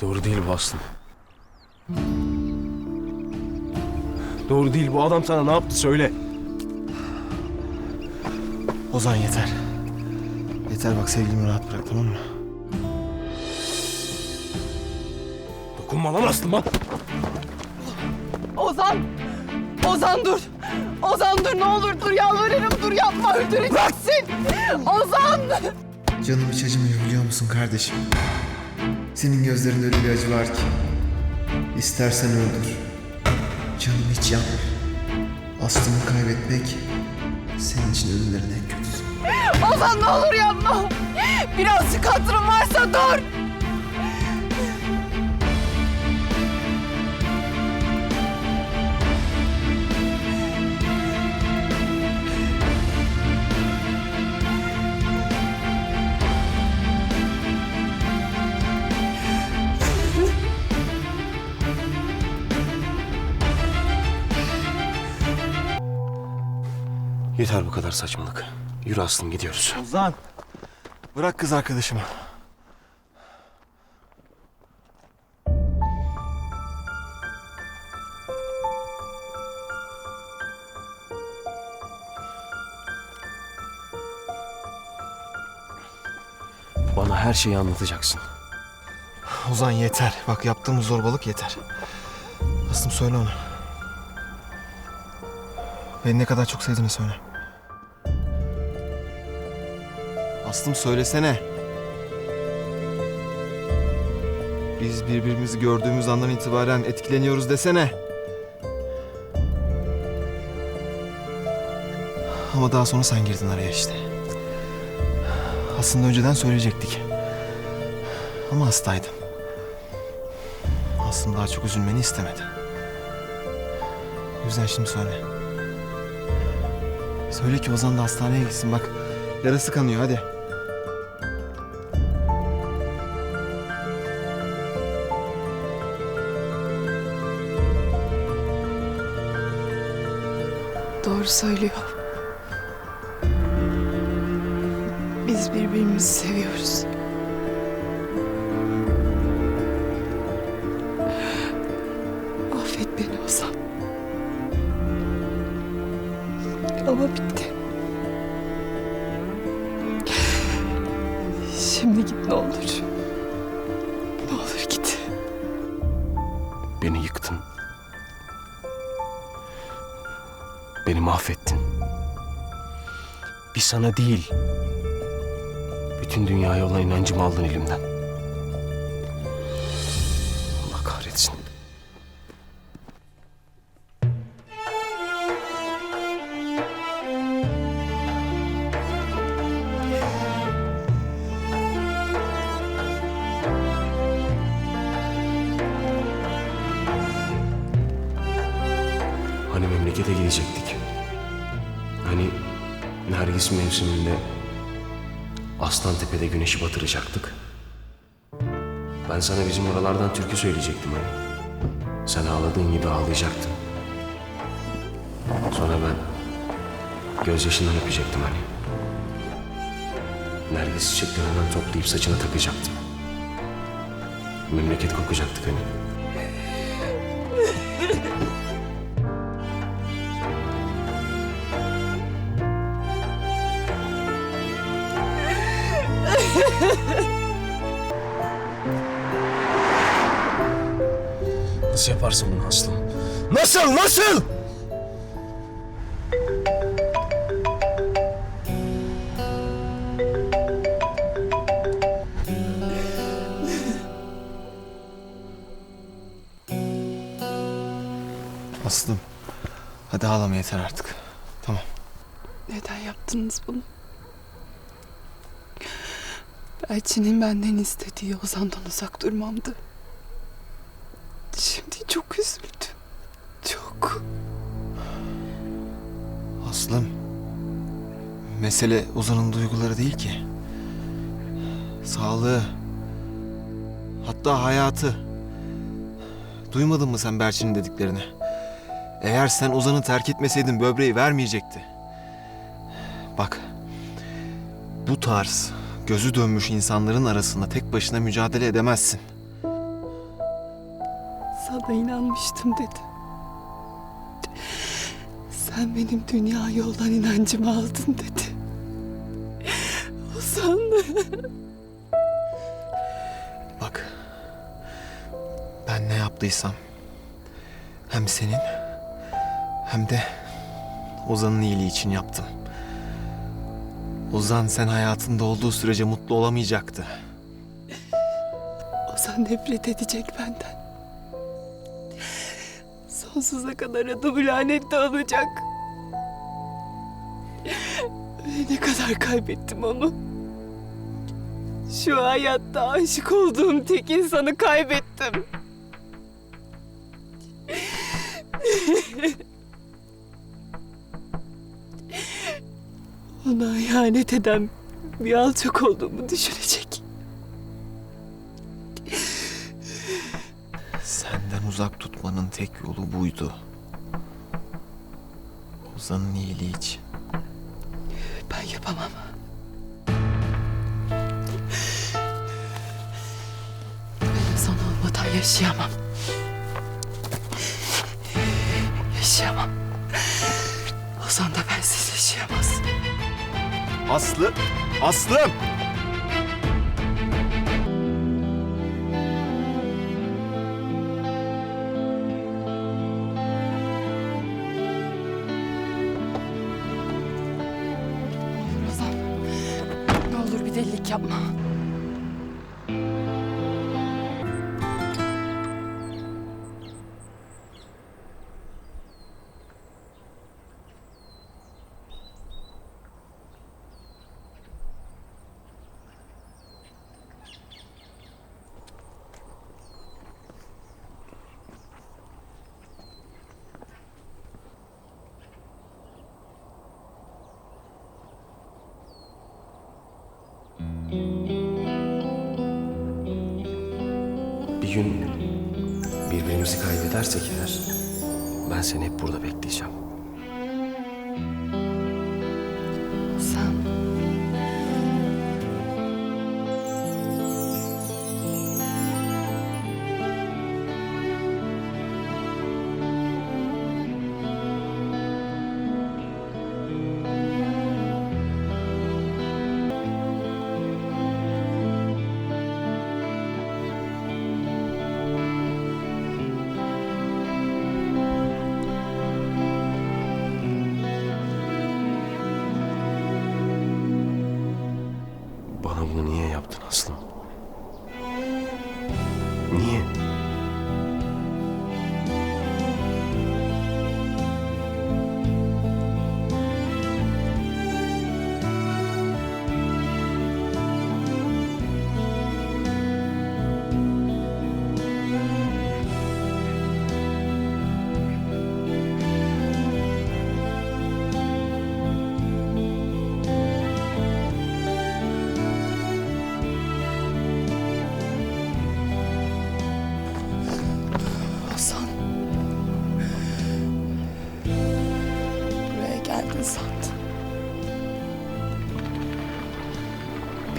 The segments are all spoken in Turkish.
Doğru değil bu Aslım. Doğru değil bu adam sana ne yaptı söyle. Ozan yeter. Yeter bak sevgilimi rahat bırak tamam mı? Dokunma lan Aslıma. Ozan! Ozan dur! Ozan dur ne olur dur yalvarırım dur yapma öldüreceksin! Ozan! Canım hiç acımıyor biliyor musun kardeşim? Senin gözlerinde öyle bir acı var ki. İstersen öldür. Canım hiç yanmıyor. Aslını kaybetmek senin için ölümlerin en kötüsü. Ozan ne olur yapma! Birazcık hatırın varsa dur! Yeter bu kadar saçmalık. Yürü Aslım gidiyoruz. Ozan! Bırak kız arkadaşımı. Bana her şeyi anlatacaksın. Ozan yeter. Bak yaptığımız zorbalık yeter. Aslım söyle ona. Beni ne kadar çok sevdiğini söyle. Aslım söylesene. Biz birbirimizi gördüğümüz andan itibaren etkileniyoruz desene. Ama daha sonra sen girdin araya işte. Aslında önceden söyleyecektik. Ama hastaydım. Aslında daha çok üzülmeni istemedi. O yüzden şimdi söyle. Söyle ki Ozan da hastaneye gitsin bak. Yarası kanıyor hadi. Doğru söylüyor. Biz birbirimizi seviyoruz. Ama bitti. Şimdi git ne olur. Ne olur git. Beni yıktın. Beni mahvettin. Bir sana değil. Bütün dünyaya olan inancımı aldın elimden. Memlekete gidecektik. Hani Nergis mevsiminde Aslantepe'de güneşi batıracaktık. Ben sana bizim oralardan türkü söyleyecektim hani. Sen ağladığın gibi ağlayacaktın. Sonra ben gözyaşından öpecektim hani. Nergis çiçeklerinden toplayıp saçına takacaktım. Memleket kokacaktık hani. Nasıl yaparsın bunu Aslı? Nasıl, nasıl? Aslım. Hadi ağlama yeter artık. Tamam. Neden yaptınız bunu? Belçin'in benden istediği Ozan'dan uzak durmamdı. Şimdi çok üzüldüm. Çok. Aslım. Mesele Ozan'ın duyguları değil ki. Sağlığı. Hatta hayatı. Duymadın mı sen Berçin'in dediklerini? Eğer sen Ozan'ı terk etmeseydin böbreği vermeyecekti. Bak. Bu tarz gözü dönmüş insanların arasında tek başına mücadele edemezsin. Sana inanmıştım dedi. Sen benim dünya yoldan inancımı aldın dedi. Ozan. Bak. Ben ne yaptıysam hem senin hem de Ozan'ın iyiliği için yaptım. Ozan sen hayatında olduğu sürece mutlu olamayacaktı. Ozan nefret edecek benden. Sonsuza kadar adım lanette olacak. Ölene kadar kaybettim onu. Şu hayatta aşık olduğum tek insanı kaybettim. Ona ihanet eden bir alçak olduğumu düşünecek. Senden uzak tutmanın tek yolu buydu. Ozan'ın iyiliği için. Ben yapamam. Ben Ozan olmadan yaşayamam. Yaşayamam. Aslı! Aslım! Ozan. Ne olur bir delilik yapma. Bir gün birbirimizi kaybedersek eğer ben seni hep burada bekleyeceğim.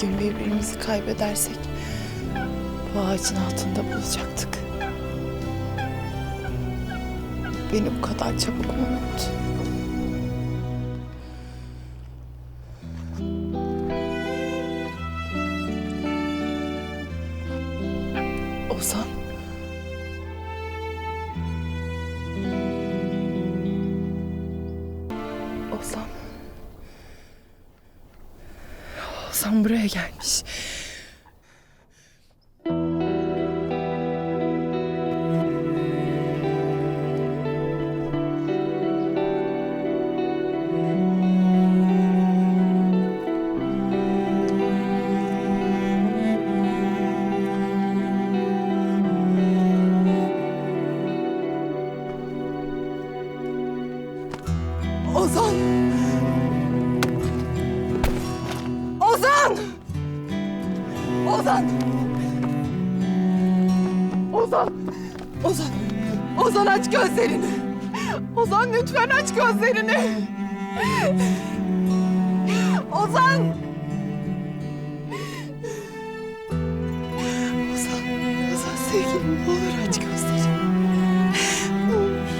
Gün birbirimizi kaybedersek bu ağacın altında bulacaktık. Beni bu kadar çabuk unut. Ozan. Ozan. Ozan buraya gelmiş. Ozan. Ozan. Ozan aç gözlerini. Ozan lütfen aç gözlerini. Ozan. Ozan. Ozan sevgilim olur aç gözlerini. Olur.